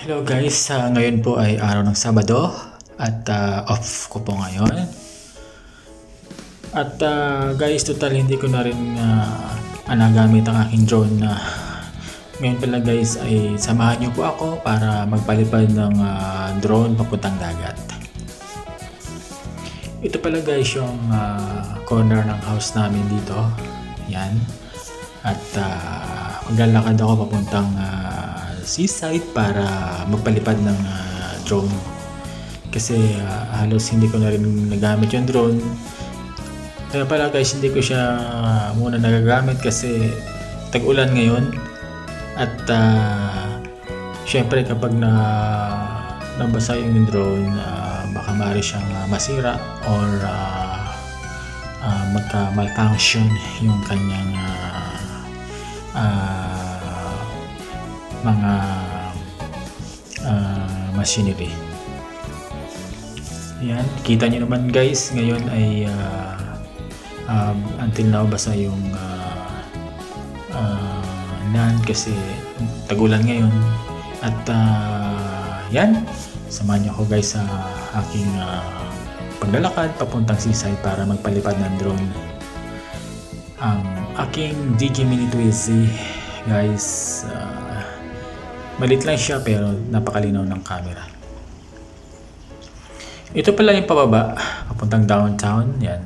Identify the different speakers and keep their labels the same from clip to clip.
Speaker 1: Hello guys, Ah, ngayon po ay araw ng Sabado at ah, off ko po ngayon. At ah, guys, total hindi ko na rin uh, nagamit ang aking drone na ngayon pala guys ay samahan niyo po ako para magpalipad ng ah, drone papuntang dagat. Ito pala guys yung ah, corner ng house namin dito. Yan. At uh, maglalakad ako papuntang ah, seaside para magpalipad ng ah, drone. Kasi ah, halos hindi ko na rin nagamit yung drone. Kaya pala guys, hindi ko siya muna nagagamit kasi tag-ulan ngayon. At uh, syempre kapag na nabasa yung drone, ah, baka maaari siyang ah, masira or ah, ah, magka-malfunction yung kanyang ah, ah, mga ah, machinery. Yan, kita nyo naman guys, ngayon ay ah, um, until now basa yung uh, uh, nan kasi tagulan ngayon. At ah, yan, samahan niyo ako guys sa aking ah, paglalakad papuntang seaside para magpalipad ng drone. Ang aking DJ Mini Twizy guys, ah, malit lang siya pero napakalinaw ng camera. Ito pala yung pababa, papuntang downtown, yan.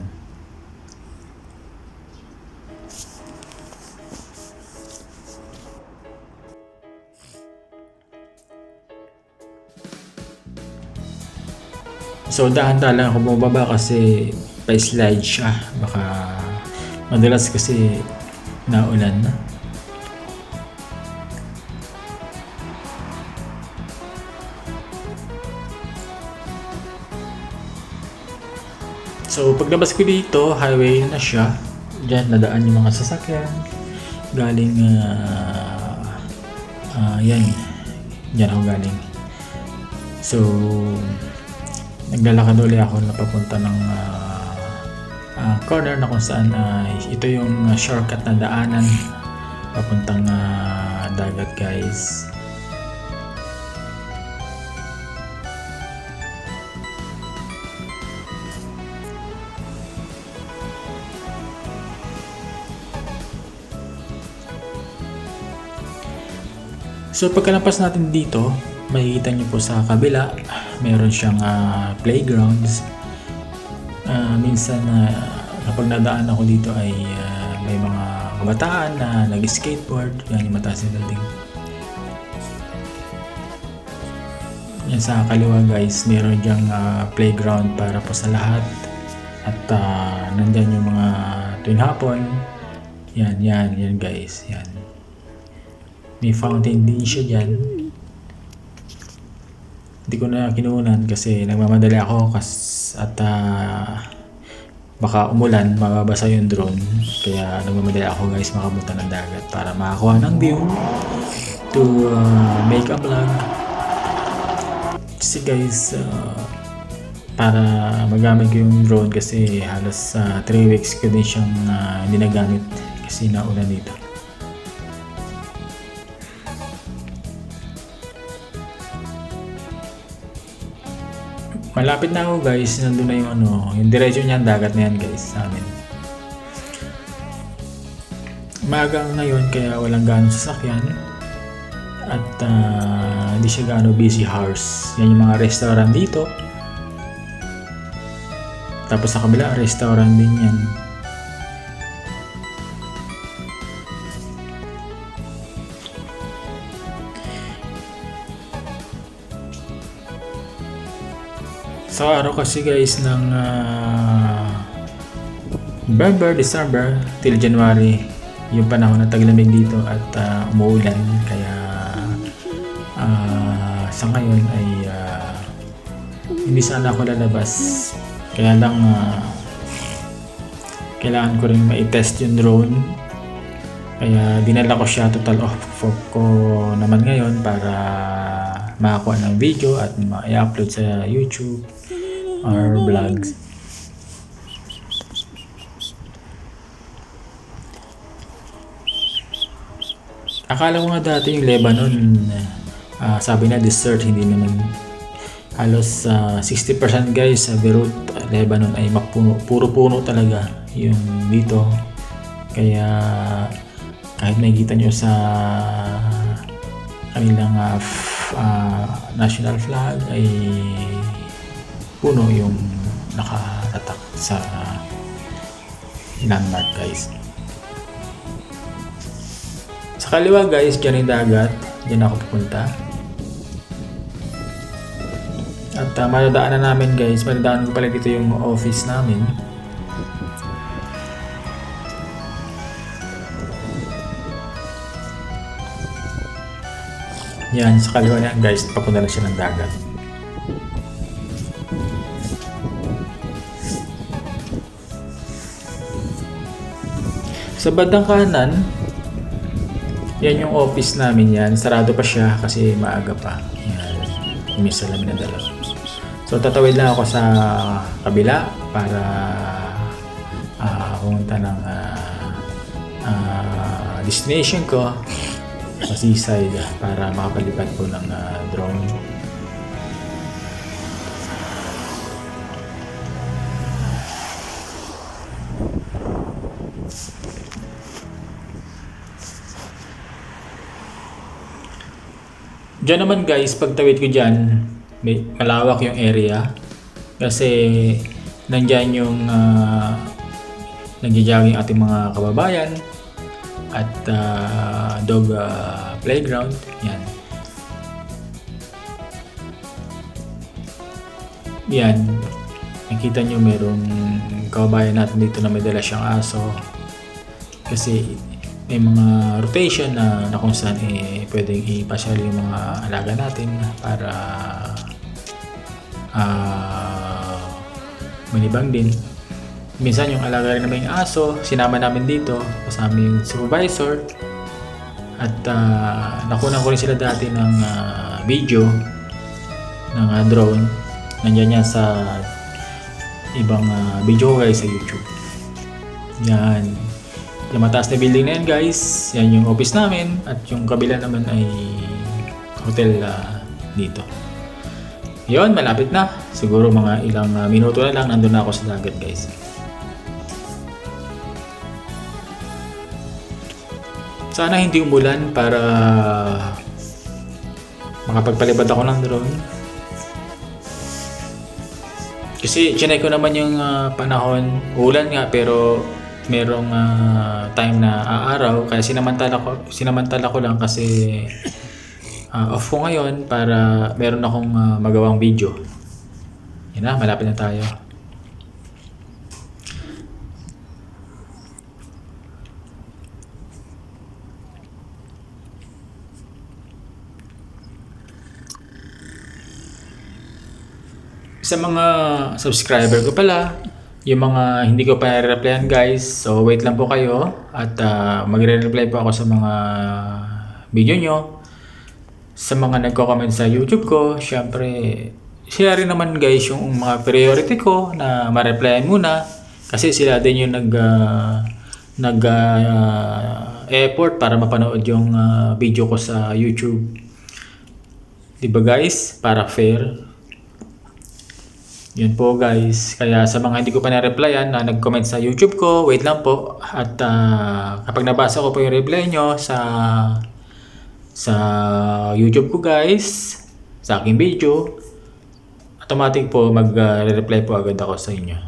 Speaker 1: So dahan-dahan lang ako bumababa kasi pa-slide siya. Baka madalas kasi naulan na. So paglabas ko dito, highway na siya. Diyan nadaan yung mga sasakyan. Galing, ah ah, yan. Diyan ako galing. So, naglalakad ulit ako na papunta ng ah, ah, corner na kung saan ah, ito yung shortcut na daanan papuntang ah, dagat guys. So pagkalampas natin dito, makikita niyo po sa kabila, meron siyang ah, playgrounds. Ah, minsan na kapag nadaan ako dito ay ah, may mga kabataan na nag-skateboard. Yan yung mataas na building. Yan sa kaliwa guys, meron diyang ah, playground para po sa lahat. At ah, nandyan yung mga tuwing hapon. Yan, yan, yan guys. Yan. May fountain din siya dyan. Hindi ko na kinuunan kasi nagmamadali ako kas at ah, baka umulan, mababasa yung drone. Kaya nagmamadali ako guys makapunta ng dagat para makakuha ng view to ah, make a vlog. Kasi guys, ah, para magamit ko yung drone kasi halos 3 weeks ko din siyang ah, hindi nagamit kasi naulan dito. Malapit na ako guys, nandun na yung ano, yung diretso niya ang dagat na yan guys sa amin. Maaga ngayon kaya walang ganong sasakyan at ah, hindi siya gaano busy hours. Yan yung mga restaurant dito. Tapos sa kabila, restaurant din yan. Sa araw kasi guys ng ah, November, December till January. Yung panahon na taglamig dito at ah, umuulan. Kaya ah, sa ngayon ay ah, hindi sana ako lalabas. Kaya lang ah, kailangan ko rin ma-test yung drone. Kaya dinala ko siya total off ko naman ngayon para makakuha ng video at ma-upload sa YouTube or vlogs. Akala ko nga dati yung Lebanon Ah, sabi na desert, hindi naman halos ah, 60% guys sa Beirut, Lebanon ay mapuno, puro puno talaga yung dito. Kaya kahit nakikita nyo sa kanilang f- ah, national flag ay puno yung nakatatak sa landmark guys. Sa kaliwa guys, dyan yung dagat. Dyan ako pupunta. At uh, madadaanan namin guys, madadaanan ko pala dito yung office namin. Yan, sa kaliwa niyan guys, papunta na siya ng dagat. Sa bandang kanan, yan yung office namin yan. Sarado pa siya kasi maaga pa. Yan. May salamin na dalawa. So tatawid lang ako sa kabila para ah, pumunta ng ah, ah, destination ko sa seaside para makapalipad po ng ah, drone. Diyan naman guys, pagtawid ko dyan, may malawak yung area. Kasi nandyan yung uh, nagja-jogging ating mga kababayan at ah, dog ah, playground. Yan. Yan. Nakita nyo merong kababayan natin dito na may dala siyang aso. Kasi may mga rotation na, na kung saan eh, pwedeng ipasyal yung mga alaga natin para ah manibang din. Minsan yung alaga rin namin yung aso, sinama namin dito kasama yung supervisor at ah, nakunan ko rin sila dati ng ah, video ng ah, drone. Nandiyan yan sa ibang ah, video guys sa YouTube. Yan. Yung mataas na building na yan guys, yan yung office namin at yung kabila naman ay hotel ah, dito. Yon, malapit na. Siguro mga ilang ah, minuto na lang nandun na ako sa dagat guys. Sana hindi umulan para makapagpalipad ako ng drone. Kasi chinay ko naman yung ah, panahon, ulan nga pero merong ah, time na aaraw kaya sinamantala ko sinamantala ko lang kasi ah, off ko ngayon para meron akong ah, magawang video. Yan na, malapit na tayo. Sa mga subscriber ko pala, yung mga hindi ko pa replyan guys, so wait lang po kayo at ah, magre-reply po ako sa mga video nyo. Sa mga nagko-comment sa YouTube ko, syempre, sila rin naman guys yung mga priority ko na ma-replyan muna kasi sila din yung nag ah, nag ah, effort para mapanood yung ah, video ko sa YouTube. 'Di ba guys? Para fair. Yun po guys. Kaya sa mga hindi ko pa na-replyan na nag-comment sa YouTube ko, wait lang po. At ah, kapag nabasa ko po yung reply nyo sa sa YouTube ko guys, sa aking video, automatic po mag-reply po agad ako sa inyo.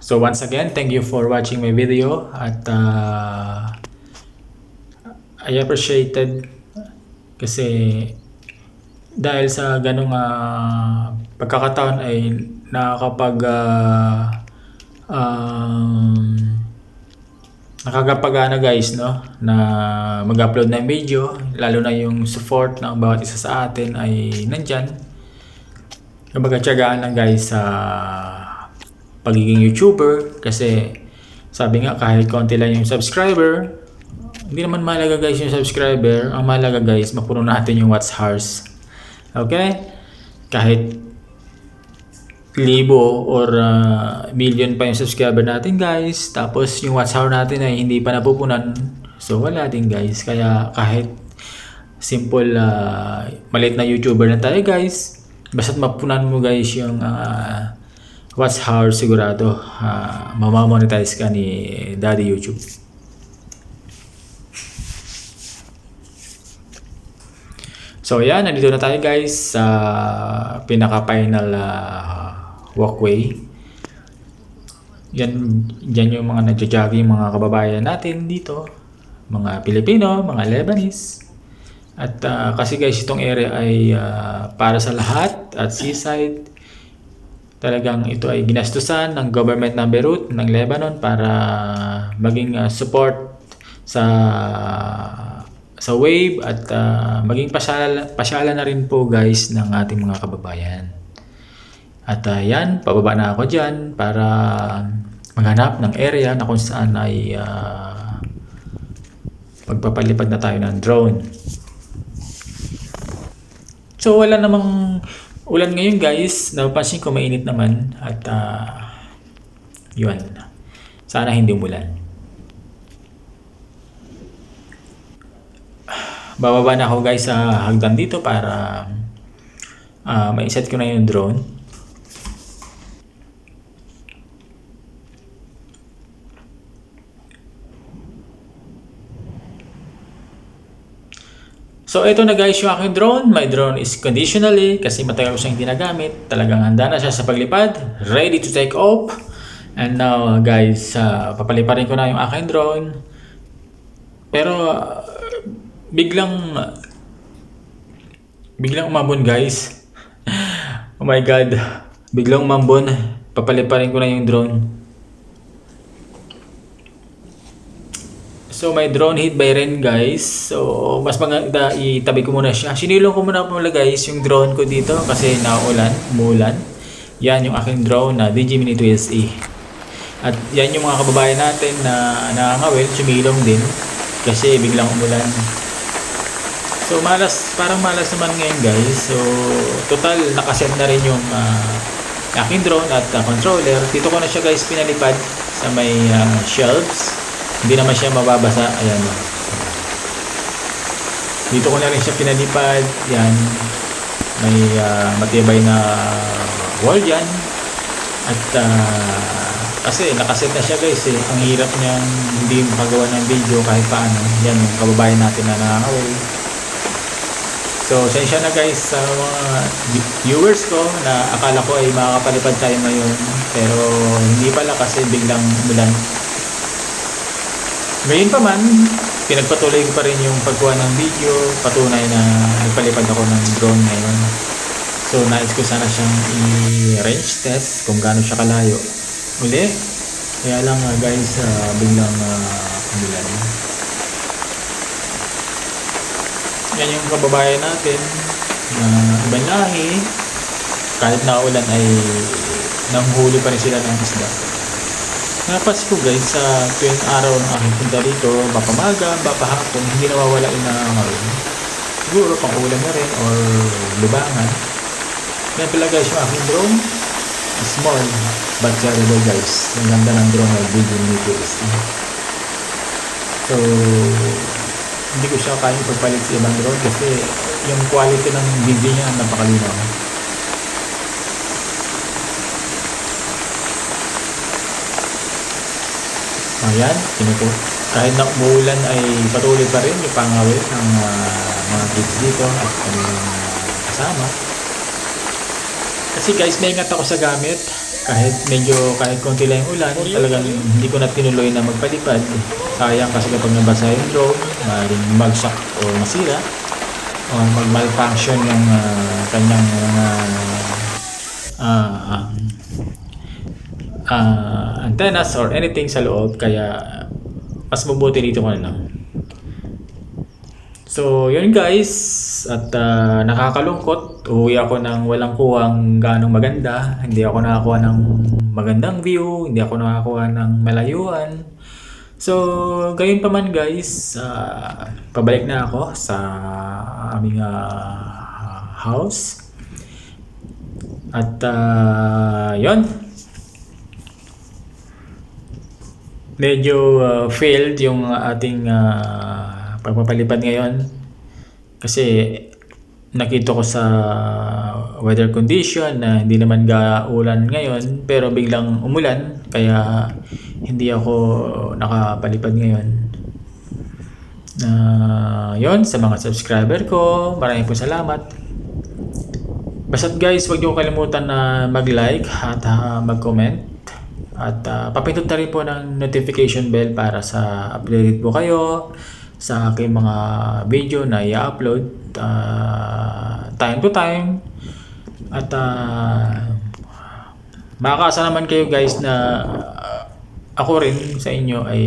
Speaker 1: So once again, thank you for watching my video at ah, I appreciated kasi dahil sa ganong ah, pagkakataon ay nakakapag ah, um, nakakapagana guys no? Na mag-upload ng video lalo na yung support ng bawat isa sa atin ay nandyan. Kumbaga tiyagaan lang guys sa pagiging YouTuber kasi sabi nga kahit konti lang yung subscriber hindi naman mahalaga guys yung subscriber. Ang mahalaga guys, mapuno natin yung watch hours. Okay? Kahit libo or ah, million pa yung subscriber natin guys. Tapos yung watch hour natin ay hindi pa napupunan. So wala din guys. Kaya kahit simple ah, maliit na YouTuber na tayo guys. Basta't mapunan mo guys yung ah, watch hour sigurado uh, mamamonetize ka ni Daddy YouTube. So yan, nandito na tayo guys sa pinaka-final ah, walkway. Yan, yan yung mga nagja-jogging mga kababayan natin dito. Mga Pilipino, mga Lebanese. At ah, kasi guys, itong area ay ah, para sa lahat at seaside. Talagang ito ay ginastusan ng government ng Beirut, ng Lebanon para maging ah, support sa sa wave at ah, maging pasyala, pasyala na rin po guys ng ating mga kababayan. At ah, yan, pababa na ako dyan para maghanap ng area na kung saan ay ah, magpapalipad na tayo ng drone. So wala namang ulan ngayon guys. Napapansin ko mainit naman at ah, yun. Sana hindi umulan. Bababa na ako guys sa hagdan dito para ah ma-set ko na yung drone. So ito na guys yung aking drone. My drone is conditionally kasi matagal ko siyang ginagamit. Talagang handa na siya sa paglipad. Ready to take off. And now guys, uh, papaliparin ko na yung aking drone. Pero uh, biglang biglang umambon guys. oh my god. Biglang umambon. Papaliparin ko na yung drone. So may drone hit by rain guys. So mas maganda itabi ko muna siya. Sinilong ko muna muna guys yung drone ko dito kasi naulan, umulan. Yan yung aking drone na DJI Mini 2SE. At yan yung mga kababayan natin na nangangawil, sumilong din kasi biglang umulan. So malas, parang malas naman ngayon guys. So total nakaset na rin yung uh, aking drone at uh, controller. Dito ko na siya guys pinalipad sa may uh, shelves. Hindi naman siya mababasa. Ayan. Dito ko na rin siya pinalipad. Yan. May uh, matibay na wall dyan. At uh, kasi nakaset na siya guys eh. Ang hirap niyang hindi makagawa ng video kahit paano. Yan yung kababayan natin na nakakawal. So, sensya na guys sa mga viewers ko na akala ko ay makakapalipad tayo ngayon. Pero hindi pala kasi biglang umulan. Ngayon pa man, pinagpatuloy ko pa rin yung pagkuha ng video. Patunay na nagpalipad ako ng drone ngayon. So, nais ko sana siyang i-range test kung gaano siya kalayo. Uli, kaya lang uh, guys, uh, biglang uh, umulan. Yan yung kababayan natin na ibang lahi. Kahit na ulan ay nanghuli pa rin sila ng isda. Napas ko guys sa tuwing araw ng aking punta dito, mapamaga, mapahapon, hindi nawawala yung nangangaroon. Siguro pang ulan na rin or lubangan. Kaya pala guys yung aking drone, small but terrible guys. Ang ganda ng drone ay video nito So, hindi ko siya kaya pagpalit sa ibang drone kasi yung quality ng video niya napakalinaw. Ayan, kinupo. Kahit na umuulan ay patuloy pa rin yung pangawit ng uh, mga kids dito at kanilang uh, kasama. Kasi guys, naingat ako sa gamit. Kahit medyo, kahit konti lang yung ulan, talagang hindi ko na tinuloy na magpalipad. Sayang kasi kapag nabasa yung drone, maaaring magsak o masira o mag-malfunction yung uh, kanyang uh, uh, uh, antennas or anything sa loob. Kaya mas mabuti dito ko na lang so yun guys at uh, nakakalungkot. Uwi ako ng walang kuwang ganong maganda. Hindi ako nakakuha ng magandang view. Hindi ako nakakuha ng malayuan. So gayon pa man guys uh, pabalik na ako sa aming uh, house. At uh, yon medyo uh, failed yung ating uh, pagpapalipad ngayon kasi nakita ko sa weather condition na hindi naman ga-ulan ngayon pero biglang umulan kaya hindi ako nakapalipad ngayon. Uh, yon sa mga subscriber ko, maraming po salamat. Basta guys, huwag niyo kalimutan na mag-like at uh, mag-comment. At uh, papindot na rin po ng notification bell para sa update po kayo sa aking mga video na i-upload uh, time to time. At uh, makakaasa naman kayo guys na uh, ako rin sa inyo ay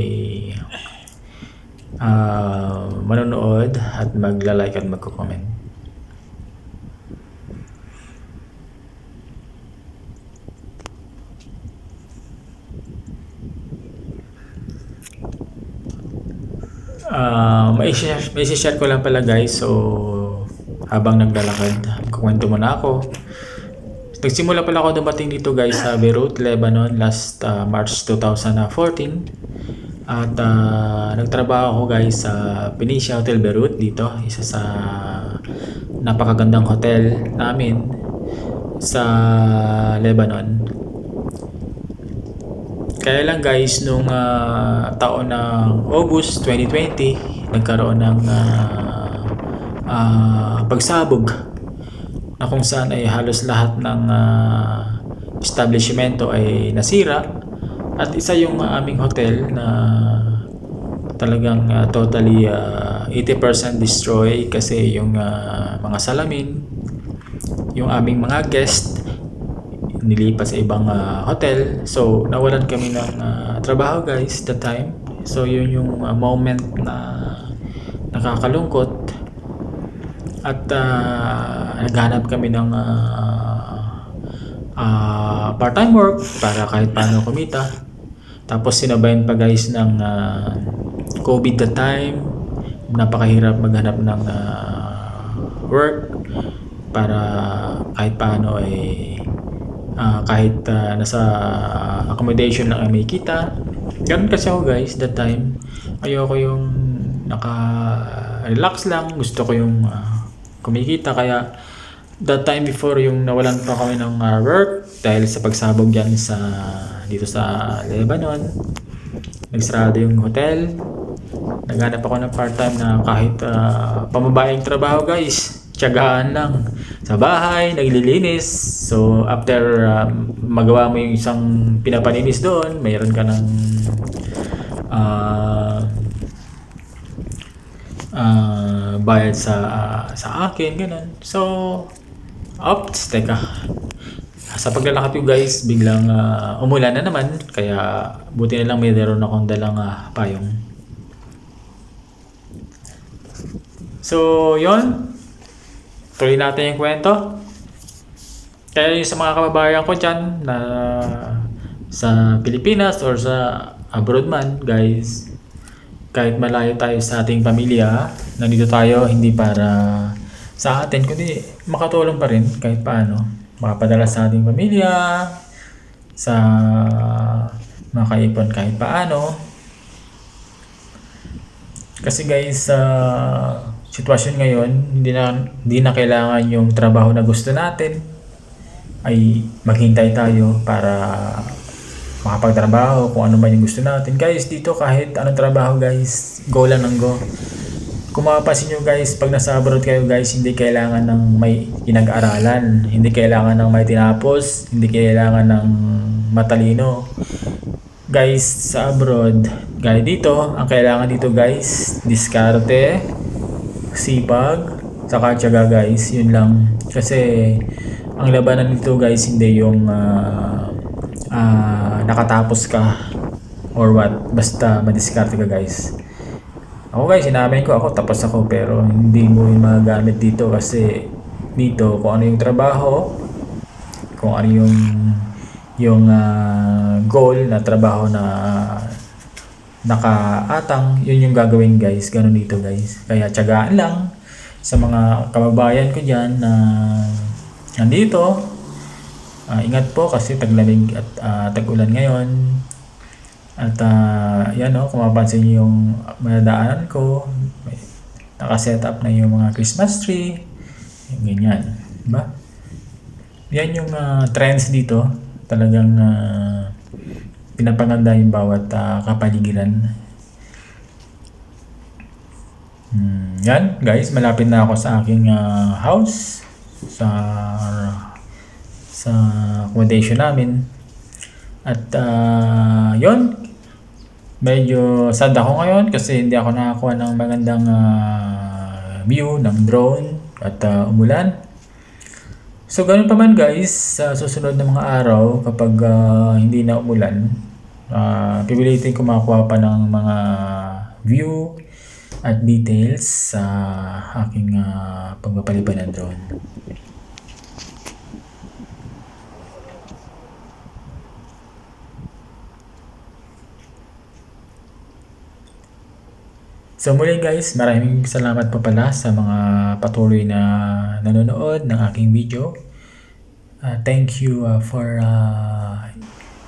Speaker 1: uh, manonood at magla-like at magko-comment. Uh, may, share, may share ko lang pala guys. So, habang naglalakad, kukwento muna ako. Nagsimula pala ako dumating dito guys sa Beirut, Lebanon last uh, March 2014. At uh, nagtrabaho ako guys sa Peninsula Hotel Beirut dito. Isa sa napakagandang hotel namin sa Lebanon. Kaya lang guys, nung uh, taon ng August 2020, nagkaroon ng uh, uh, pagsabog na kung saan ay halos lahat ng uh, establishmento ay nasira. At isa yung uh, aming hotel na talagang uh, totally uh, 80% destroy kasi yung uh, mga salamin yung aming mga guest nilipat sa ibang uh, hotel. So, nawalan kami ng uh, trabaho guys that time. So, yun yung uh, moment na nakakalungkot. At uh, naghanap kami ng uh, uh, part-time work para kahit paano kumita. Tapos sinabayan pa guys ng uh, COVID that time. Napakahirap maghanap ng uh, work para kahit paano ay eh, uh, kahit uh, nasa accommodation lang ay may kita. Ganun kasi ako guys that time. Ayoko yung naka-relax lang. Gusto ko yung uh, kumikita. Kaya that time before yung nawalan pa kami ng uh, work dahil sa pagsabog yan sa dito sa Lebanon. Nagsarado yung hotel. Naghanap ako ng part-time na kahit uh, pamabayang trabaho guys tiyagaan lang sa bahay, naglilinis. So, after um, magawa mo yung isang pinapaninis doon, mayroon ka ng uh, uh, bayad sa uh, sa akin, ganun. So, ops, teka. Sa paglalakad ko guys, biglang uh, umulan na naman. Kaya buti na lang may meron akong dalang uh, payong. So, yon tuloy natin yung kwento. Kaya yung sa mga kababayan ko dyan na sa Pilipinas or sa abroad man, guys, kahit malayo tayo sa ating pamilya, nandito tayo hindi para sa atin, kundi makatulong pa rin kahit paano. Makapadala sa ating pamilya, sa makaipon kahit paano. Kasi guys, uh, sitwasyon ngayon, hindi na, hindi na kailangan yung trabaho na gusto natin ay maghintay tayo para makapagtrabaho kung ano man yung gusto natin. Guys, dito kahit anong trabaho guys, go lang ng go. Kung mapapansin nyo guys, pag nasa abroad kayo guys, hindi kailangan ng may pinag-aralan. Hindi kailangan ng may tinapos. Hindi kailangan ng matalino. Guys, sa abroad, gaya dito, ang kailangan dito guys, diskarte, sipag, saka tiyaga guys, yun lang. Kasi ang labanan nito guys hindi yung uh, uh, nakatapos ka or what, basta madiskarte ka guys. Ako guys, sinabi ko ako tapos ako pero hindi mo yung magagamit dito kasi dito kung ano yung trabaho, kung ano yung yung uh, goal na trabaho na nakaatang, yun yung gagawin guys. Ganun dito guys. Kaya tiyagaan lang sa mga kababayan ko dyan na nandito Ah, ingat po kasi taglamig at ah, tag-ulan ngayon. At ah, yan o, kung mapansin niyo yung madadaanan ko, nakaset up na yung mga Christmas tree. Ganyan. Diba? Yan yung ah, trends dito. Talagang ah, pinapaganda yung bawat ah, kapaligiran. Hmm, yan, guys, malapit na ako sa aking ah, house sa sa accommodation namin. At ah, yon medyo sad ako ngayon kasi hindi ako nakakuha ng magandang ah, view ng drone at ah, umulan. So ganun pa man guys, sa susunod na mga araw kapag ah, hindi na umulan, uh, pipilitin ko makakuha pa ng mga view at details sa aking uh, pagpapalipad ng drone. So muli guys, maraming salamat pa pala sa mga patuloy na nanonood ng aking video. Uh, thank you uh, for uh,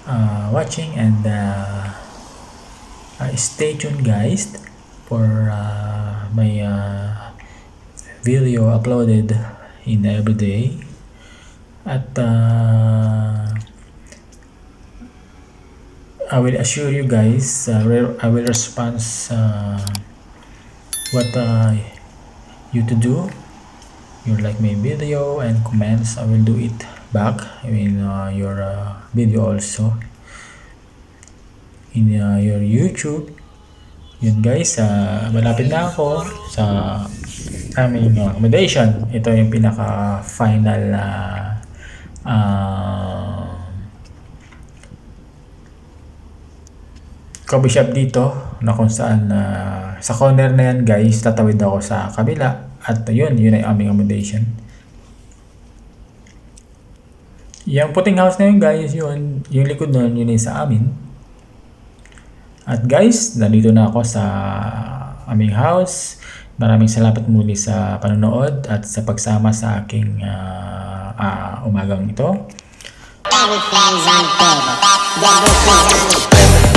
Speaker 1: uh, watching and uh, uh, stay tuned guys for uh, my uh, video uploaded in every day. At uh, I will assure you guys, uh, I will respond uh, what uh, you to do. You like my video and comments. I will do it back. I mean uh, your uh, video also. In uh, your YouTube. Yun guys uh, malapit na ako sa aming uh, accommodation. Ito yung pinaka final na uh, coffee shop dito na kung saan uh, sa corner na yan guys tatawid ako sa kabila. At yun yun ay aming accommodation. Yung puting house na yun guys yun yung likod nun yun ay sa amin. At guys nandito na ako sa aming house. Maraming salamat muli sa panonood at sa pagsama sa aking uh, uh, umagang ito.
Speaker 2: Everything's on table. Everything's on the table.